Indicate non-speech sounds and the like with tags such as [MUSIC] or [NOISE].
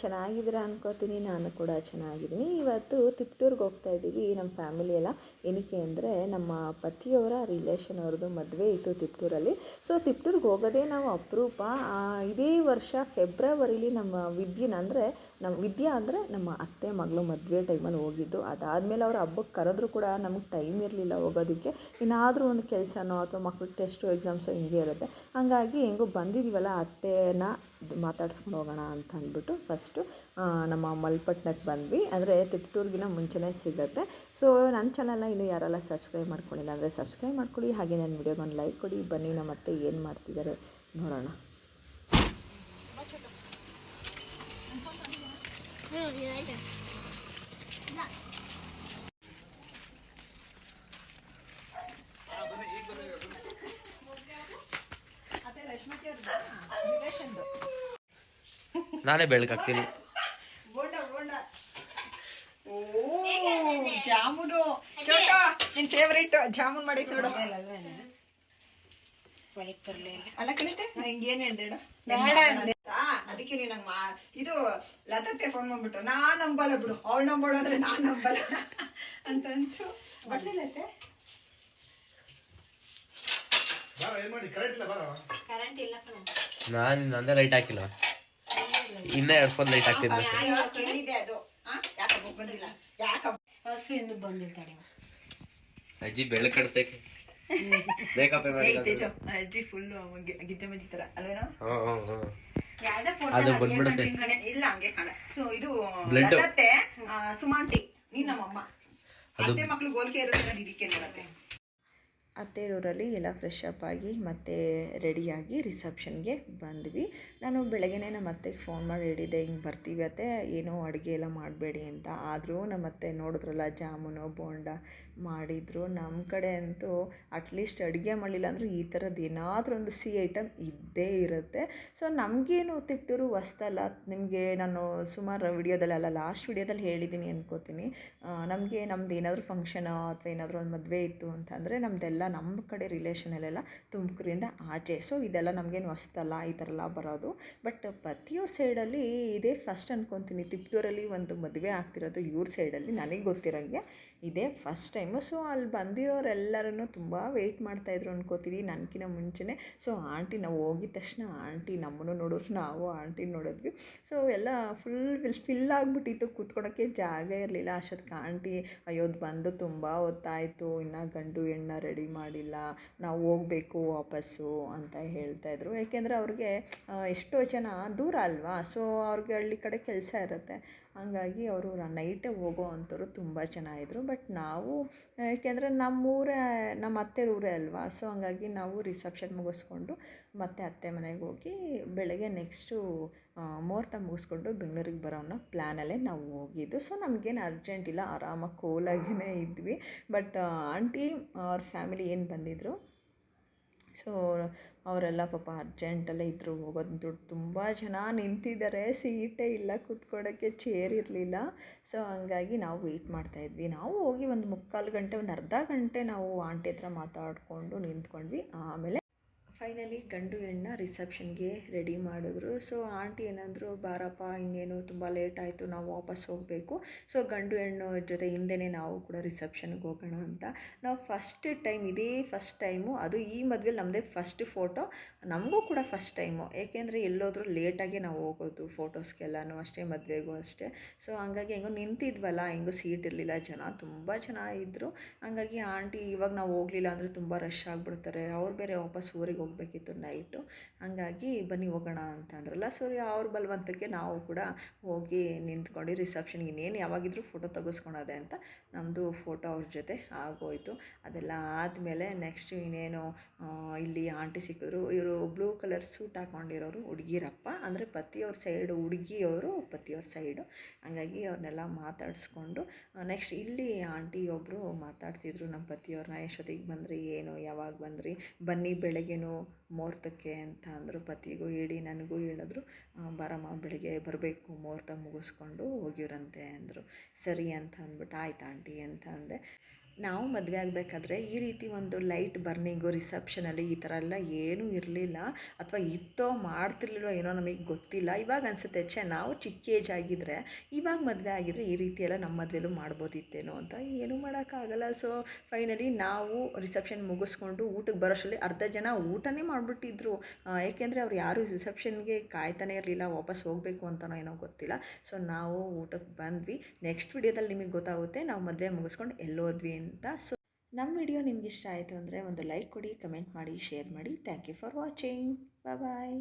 ಚೆನ್ನಾಗಿದ್ದೀರಾ ಅನ್ಕೋತೀನಿ. ನಾನು ಕೂಡ ಚೆನ್ನಾಗಿದ್ದೀನಿ. ಇವತ್ತು ತಿಪ್ಟೂರ್ಗೆ ಹೋಗ್ತಾ ಇದ್ದೀವಿ. ನಮ್ಮ ಫ್ಯಾಮಿಲಿ ಎಲ್ಲ. ಏನಕ್ಕೆ ಅಂದರೆ ನಮ್ಮ ಪತಿಯವರ ರಿಲೇಷನ್ ಅವ್ರದ್ದು ಮದುವೆ ಇತ್ತು ತಿಪ್ಟೂರಲ್ಲಿ. ಸೊ ತಿಪ್ಟೂರ್ಗೆ ಹೋಗೋದೇ ನಾವು ಅಪರೂಪ. ಇದೇ ವರ್ಷ ಫೆಬ್ರವರಿಲಿ ನಮ್ಮ ವಿದ್ಯೆನ ಅಂದರೆ ನಮ್ಮ ವಿದ್ಯಾ ಅಂದರೆ ನಮ್ಮ ಅತ್ತೆ ಮಗಳು ಮದುವೆ ಟೈಮಲ್ಲಿ ಹೋಗಿದ್ದು. ಅದಾದಮೇಲೆ ಅವ್ರು ಹಬ್ಬಕ್ಕೆ ಕರೆದ್ರೂ ಕೂಡ ನಮಗೆ ಟೈಮ್ ಇರಲಿಲ್ಲ ಹೋಗೋದಕ್ಕೆ. ಏನಾದರೂ ಒಂದು ಕೆಲಸನೋ ಅಥವಾ ಮಕ್ಳಿಗೆ ಟೆಸ್ಟು ಎಕ್ಸಾಮ್ಸೋ ಹಿಂಗೆ ಇರುತ್ತೆ. ಹಾಗಾಗಿ ಹೆಂಗೋ ಬಂದಿದ್ದೀವಲ್ಲ ಅತ್ತೆನ. ಮಾತಾಡ್ಸ್ಕೊಂಡು ಹೋಗೋಣ ಅಂತ ಅಂದ್ಬಿಟ್ಟು ಫಸ್ಟು ನಮ್ಮ ಮಲ್ಪಟ್ನಕ್ಕೆ ಬಂದ್ವಿ. ಅಂದರೆ ತಿಪ್ಟೂರ್ಗಿನ ಮುಂಚೆನೇ ಸಿಗುತ್ತೆ. ಸೊ ನನ್ನ ಚಾನಲ್ನ ಇನ್ನೂ ಯಾರೆಲ್ಲ ಸಬ್ಸ್ಕ್ರೈಬ್ ಮಾಡ್ಕೊಂಡಿಲ್ಲ ಅಂದರೆ ಸಬ್ಸ್ಕ್ರೈಬ್ ಮಾಡ್ಕೊಳ್ಳಿ. ಹಾಗೆ ನನ್ನ ವಿಡಿಯೋಗೆ ಒಂದು ಲೈಕ್ ಕೊಡಿ. ಬನ್ನಿ, ನಮ್ಮ ಮತ್ತೆ ಏನು ಮಾಡ್ತಿದ್ದಾರೆ ನೋಡೋಣ. ನಾನೇ ಬೆಳಕಾಗ್ತೀನಿ ಬೋಂಡ ಬೋಂಡ. ಓ ಜಾಮೂನು. ಚೋಟ ನಿನ್ ಫೇವ್ರೇಟ್ ಜಾಮೂನ್ ಮಾಡೈತೆ ನೋಡು. ಅಲ್ಲ ಕಳಿತೆ ಹಿಂಗೇನ್ ಹೇಳ್ದೆ ಹೇಳು? ಬೇಡ ಅಂದೆ. ಅದಕ್ಕೆ ನೀನ್ ಮಾ ಇದು ಲತಕ್ಕೆ ಫೋನ್ ಮಾಡ್ಬಿಟ್ಟು ನಾ ನಂಬಲ್ಲ ಬಿಡು. ಅವಳು ನಂಬೋಳು ಅಂದ್ರೆ ನಾನ್ ನಂಬಲ್ಲ. [LAUGHS] ಅಂತಂತು. ನಾನು ನಂದೇ ಲೈಟ್ ಹಾಕಿಲ್ಲ. ಇನ್ನ ಎರಡು ಫೋನ್ ಲೈಟ್ ಯಾಕಪ್ಪ ಹಸು ಇನ್ನು ಬಂದಿಲ್ಲ ತಡಿ. ಅಜ್ಜಿ ಬೆಳ್ಳ ಮೇಕಪ್ ತೇಜು, ಅಜ್ಜಿ ಫುಲ್ ಗಿಜ್ಜಮಜ್ಜಿ ತರ ಅಲ್ವೇನೋ? ಅದು ಬಂದ್ಬಿಡುತ್ತೆ. ಇಲ್ಲ ಹಂಗೆ ಕಾಣ. ಸೊ ಇದು ಸುಮಾಂಟಿ. ನೀನ್ ನಮ್ಮಮ್ಮ. ಅತ್ತೆ ಮಕ್ಳು ಗೋಲ್ಕೆ ಇರುತ್ತೆ ಇದಕ್ಕೆ ನೋಡತ್ತೆ ಅತ್ತೆಯೂರಲ್ಲಿ ಎಲ್ಲ ಫ್ರೆಶ್ ಅಪ್ ಆಗಿ ಮತ್ತೆ ರೆಡಿಯಾಗಿ ರಿಸೆಪ್ಷನ್ಗೆ ಬಂದ್ವಿ. ನಾನು ಬೆಳಗ್ಗೆನೇ ನಮ್ಮ ಅತ್ತೆಗೆ ಫೋನ್ ಮಾಡಿ ಹೇಳಿದ್ದೆ ಹಿಂಗೆ ಬರ್ತೀವಿ ಅತ್ತೆ, ಏನೋ ಅಡುಗೆ ಎಲ್ಲ ಮಾಡಬೇಡಿ ಅಂತ. ಆದರೂ ನಮ್ಮ ಅತ್ತೆ ನೋಡಿದ್ರಲ್ಲ, ಜಾಮೂನು, ಬೋಂಡ ಮಾಡಿದರು. ನಮ್ಮ ಕಡೆ ಅಂತೂ ಅಟ್ಲೀಸ್ಟ್ ಅಡುಗೆ ಮಾಡಲಿಲ್ಲ ಅಂದರೂ ಈ ಥರದ್ದು ಏನಾದರೂ ಒಂದು ಸಿಹಿ ಐಟಮ್ ಇದ್ದೇ ಇರುತ್ತೆ. ಸೊ ನಮಗೇನು ತಿಟ್ಟರು ಹೊಸ್ತಲ್ಲ ನಿಮಗೆ ನಾನು ಸುಮಾರು ವಿಡಿಯೋದಲ್ಲೆಲ್ಲ ಲಾಸ್ಟ್ ವಿಡಿಯೋದಲ್ಲಿ ಹೇಳಿದ್ದೀನಿ ಅನ್ಕೋತೀನಿ. ನಮಗೆ ನಮ್ದು ಏನಾದರೂ ಫಂಕ್ಷನ್ ಅಥವಾ ಏನಾದರೂ ಒಂದು ಮದುವೆ ಇತ್ತು ಅಂತಂದರೆ ನಮ್ಮದೆಲ್ಲ ನಮ್ಮ ಕಡೆ ರಿಲೇಷನಲ್ಲೆಲ್ಲ ತುಮಕೂರಿಂದ ಆಚೆ. ಸೊ ಇದೆಲ್ಲ ನಮಗೇನು ಹೊಸ್ತಲ್ಲ ಈ ಥರ ಎಲ್ಲ ಬರೋದು. ಬಟ್ ಪತಿಯವ್ರ ಸೈಡಲ್ಲಿ ಇದೇ ಫಸ್ಟ್ ಅನ್ಕೊತೀನಿ. ತಿಪ್ಟೂರಲ್ಲಿ ಒಂದು ಮದುವೆ ಆಗ್ತಿರೋದು ಇವ್ರ ಸೈಡಲ್ಲಿ ನನಗೆ ಗೊತ್ತಿರೋಂಗೆ ಇದೇ ಫಸ್ಟ್ ಟೈಮು ಸೊ ಅಲ್ಲಿ ಬಂದಿರೋರೆಲ್ಲರೂ ತುಂಬ ವೆಯ್ಟ್ ಮಾಡ್ತಾಯಿದ್ರು ಅನ್ಕೋತೀನಿ. ನನಗಿನ ಮುಂಚೆನೇ. ಸೊ ಆಂಟಿ ನಾವು ಹೋಗಿದ ತಕ್ಷಣ ಆಂಟಿ ನಮ್ಮನ್ನು ನೋಡಿದ್ರು ನಾವು ಆಂಟಿ ನೋಡಿದ್ವಿ. ಸೊ ಎಲ್ಲ ಫುಲ್ ಫಿಲ್ ಫಿಲ್ ಆಗಿಬಿಟ್ಟಿತ್ತು. ಕೂತ್ಕೊಳಕ್ಕೆ ಜಾಗ ಇರಲಿಲ್ಲ. ಅಷ್ಟೊತ್ತಿಗೆ ಆಂಟಿ ಅಯ್ಯೋದು ಬಂದು ತುಂಬ ಹೊತ್ತಾಯಿತು. ಇನ್ನು ಗಂಡು ಹೆಣ್ಣ ರೆಡಿ ಮಾಡಿಲ್ಲ, ನಾವು ಹೋಗಬೇಕು ವಾಪಸ್ಸು ಅಂತ ಹೇಳ್ತಾಯಿದ್ರು ಏಕೆಂದರೆ ಅವ್ರಿಗೆ ಎಷ್ಟೋ ಜನ ದೂರ ಅಲ್ವಾ? ಸೊ ಅವ್ರಿಗೆ ಹಳ್ಳಿ ಕಡೆ ಕೆಲಸ ಇರುತ್ತೆ. ಹಂಗಾಗಿ ಅವರು ನೈಟೇ ಹೋಗೋ ಅಂಥವ್ರು ತುಂಬ ಚೆನ್ನಾಗಿದ್ರು ಬಟ್ ನಾವು ಯಾಕೆಂದರೆ ನಮ್ಮೂರೇ, ನಮ್ಮ ಅತ್ತೆ ಊರೇ ಅಲ್ವಾ? ಸೊ ಹಂಗಾಗಿ ನಾವು ರಿಸೆಪ್ಷನ್ ಮುಗಿಸ್ಕೊಂಡು ಮತ್ತೆ ಅತ್ತೆ ಮನೆಗೆ ಹೋಗಿ ಬೆಳಗ್ಗೆ ನೆಕ್ಸ್ಟು ಮುಹೂರ್ತ ಮುಗಿಸ್ಕೊಂಡು ಬೆಂಗಳೂರಿಗೆ ಬರೋ ಅನ್ನೋ ಪ್ಲ್ಯಾನಲ್ಲೇ ನಾವು ಹೋಗಿದ್ದು. ಸೊ ನಮಗೇನು ಅರ್ಜೆಂಟ್ ಇಲ್ಲ. ಆರಾಮಾಗಿ ಕೂಲಾಗಿಯೇ ಇದ್ವಿ. ಬಟ್ ಆಂಟಿ ಅವ್ರ ಫ್ಯಾಮಿಲಿ ಏನು ಬಂದಿದ್ದರು ಸೊ, ಅವರೆಲ್ಲ ಪಾಪ ಅರ್ಜೆಂಟಲ್ಲೇ ಇದ್ದರು ಹೋಗೋದು ತುಂಬ ಜನ ನಿಂತಿದ್ದಾರೆ ಸೀಟೇ ಇಲ್ಲ ಕೂತ್ಕೊಳ್ಳೋಕ್ಕೆ ಚೇರ್ ಇರಲಿಲ್ಲ. ಸೊ, ಹಂಗಾಗಿ ನಾವು ವೆಯ್ಟ್ ಮಾಡ್ತಾಯಿದ್ವಿ ನಾವು ಹೋಗಿ ಒಂದು ಮುಕ್ಕಾಲು ಗಂಟೆ, ಒಂದು ಅರ್ಧ ಗಂಟೆ ನಾವು ಆಂಟಿ ಹತ್ರ ಮಾತಾಡಿಕೊಂಡು ನಿಂತ್ಕೊಂಡ್ವಿ. ಆಮೇಲೆ ಫೈನಲಿ ಗಂಡು ಹೆಣ್ಣ ರಿಸೆಪ್ಷನ್ಗೆ ರೆಡಿ ಮಾಡಿದ್ರು. ಸೊ, ಆಂಟಿ ಏನಂದರು, ಬಾರಪ್ಪ, ಇನ್ನೇನು ತುಂಬ ಲೇಟ್ ಆಯಿತು, ನಾವು ವಾಪಸ್ ಹೋಗಬೇಕು. ಸೊ, ಗಂಡು ಹೆಣ್ಣು ಜೊತೆ ಹಿಂದೆನೇ ನಾವು ಕೂಡ ರಿಸೆಪ್ಷನ್ಗೆ ಹೋಗೋಣ ಅಂತ. ನಾವು ಫಸ್ಟ್ ಟೈಮ್, ಇದೇ ಫಸ್ಟ್ ಟೈಮು, ಅದು ಈ ಮದುವೆಲಿ ನಮ್ಮದೇ ಫಸ್ಟ್ ಫೋಟೋ. ನಮಗೂ ಕೂಡ ಫಸ್ಟ್ ಟೈಮು. ಏಕೆಂದರೆ ಎಲ್ಲೋದ್ರೂ ಲೇಟಾಗೆ ನಾವು ಹೋಗೋದು, ಫೋಟೋಸ್ಗೆಲ್ಲನೂ, ಅಷ್ಟೇ ಮದುವೆಗೂ ಅಷ್ಟೇ. ಸೊ, ಹಂಗಾಗಿ ಹೆಂಗೋ ನಿಂತಿದ್ವಲ್ಲ, ಹೆಂಗೋ ಸೀಟ್ ಇರಲಿಲ್ಲ, ಜನ ತುಂಬ ಜನ ಇದ್ದರು ಹಂಗಾಗಿ ಆಂಟಿ ಇವಾಗ ನಾವು ಹೋಗಲಿಲ್ಲ ಅಂದರೆ ತುಂಬ ರಶ್ ಆಗಿಬಿಡ್ತಾರೆ. ಅವ್ರು ಬೇರೆ ವಾಪಸ್ ಊರಿಗೆ ಹೋಗಬೇಕಿತ್ತು ನೈಟು ಹಂಗಾಗಿ ಬನ್ನಿ ಹೋಗೋಣ ಅಂತ ಅಂದ್ರಲ್ಲ. ಸೊ ಅವ್ರ ಬಲವಂತಕ್ಕೆ ನಾವು ಕೂಡ ಹೋಗಿ ನಿಂತ್ಕೊಂಡು ರಿಸೆಪ್ಷನ್ಗೆ ಇನ್ನೇನು ಯಾವಾಗಿದ್ರೂ ಫೋಟೋ ತೆಗೆಸ್ಕೊಳೋದೆ ಅಂತ ನಮ್ಮದು ಫೋಟೋ ಅವ್ರ ಜೊತೆ ಆಗೋಯಿತು. ಅದೆಲ್ಲ ಆದಮೇಲೆ ನೆಕ್ಸ್ಟ್ ಇನ್ನೇನು ಇಲ್ಲಿ ಆಂಟಿ ಸಿಕ್ಕಿದ್ರು. ಇವರು ಬ್ಲೂ ಕಲರ್ ಸೂಟ್ ಹಾಕೊಂಡಿರೋರು ಹುಡುಗಿರಪ್ಪ. ಅಂದರೆ ಪತಿಯವ್ರ ಸೈಡು ಹುಡುಗಿಯವರು ಪತಿಯವ್ರ ಸೈಡು ಹಂಗಾಗಿ ಅವ್ರನ್ನೆಲ್ಲ ಮಾತಾಡಿಸ್ಕೊಂಡು ನೆಕ್ಸ್ಟ್ ಇಲ್ಲಿ ಆಂಟಿ ಒಬ್ಬರು ಮಾತಾಡ್ತಿದ್ರು ನಮ್ಮ ಪತಿಯವ್ರನ್ನ, ಎಷ್ಟೊತ್ತಿಗೆ ಬಂದ್ರಿ? ಏನು? ಯಾವಾಗ ಬಂದ್ರಿ? ಬನ್ನಿ ಬೆಳಗ್ಗೆನೂ ಮುಹೂರ್ತಕ್ಕೆ ಅಂತ ಅಂದರು, ಪತಿಗೂ ಹೇಳಿ, ನನಗೂ ಹೇಳಿದ್ರು ಬಾರಮ್ಮ, ಬೆಳಿಗ್ಗೆ ಬರಬೇಕು, ಮುಹೂರ್ತ ಮುಗಿಸ್ಕೊಂಡು ಹೋಗಿರಂತೆ ಅಂದರು. ಸರಿ ಅಂತ ಅಂದ್ಬಿಟ್ಟು, ಆಯ್ತು ಆಂಟಿ ಅಂತ ಅಂದೆ. ನಾವು ಮದುವೆ ಆಗಬೇಕಾದ್ರೆ ಈ ರೀತಿ ಒಂದು ಲೈಟ್ ಬರ್ನಿಂಗು ರಿಸೆಪ್ಷನಲ್ಲಿ ಈ ಥರ ಎಲ್ಲ ಏನೂ ಇರಲಿಲ್ಲ. ಅಥವಾ ಇತ್ತೋ ಮಾಡ್ತಿರ್ಲಿಲ್ಲೋ ಏನೋ ನಮಗೆ ಗೊತ್ತಿಲ್ಲ. ಇವಾಗ ಅನಿಸುತ್ತೆ, ಛೆ, ನಾವು ಚಿಕ್ಕ ಏಜ್ ಆಗಿದ್ದರೆ ಇವಾಗ ಮದುವೆ ಆಗಿದ್ರೆ ಈ ರೀತಿ ಎಲ್ಲ ನಮ್ಮ ಮದುವೆಲೂ ಮಾಡ್ಬೋದಿತ್ತೇನೋ ಅಂತ ಏನೂ ಮಾಡೋಕ್ಕಾಗಲ್ಲ. ಸೊ ಫೈನಲಿ ನಾವು ರಿಸೆಪ್ಷನ್ ಮುಗಿಸ್ಕೊಂಡು ಊಟಕ್ಕೆ ಬರೋಷ್ಟರಲ್ಲಿ ಅರ್ಧ ಜನ ಊಟನೇ ಮಾಡಿಬಿಟ್ಟಿದ್ರು. ಏಕೆಂದರೆ ಅವ್ರು ಯಾರು ರಿಸೆಪ್ಷನ್ಗೆ ಕಾಯ್ತಾನೆ ಇರಲಿಲ್ಲ, ವಾಪಸ್ ಹೋಗಬೇಕು ಅಂತನೋ ಏನೋ ಗೊತ್ತಿಲ್ಲ. ಸೊ ನಾವು ಊಟಕ್ಕೆ ಬಂದ್ವಿ. ನೆಕ್ಸ್ಟ್ ವಿಡಿಯೋದಲ್ಲಿ ನಿಮಗೆ ಗೊತ್ತಾಗುತ್ತೆ, ನಾವು ಮದುವೆ ಮುಗಿಸ್ಕೊಂಡು ಎಲ್ಲೋದ್ವಿ ಅಂತ. ಸೊ ನಮ್ಮ ವಿಡಿಯೋ ನಿಮ್ಗೆ ಇಷ್ಟ ಆಯಿತು ಅಂದರೆ ಒಂದು ಲೈಕ್ ಕೊಡಿ ಕಮೆಂಟ್ ಮಾಡಿ ಶೇರ್ ಮಾಡಿ. Thank you for watching bye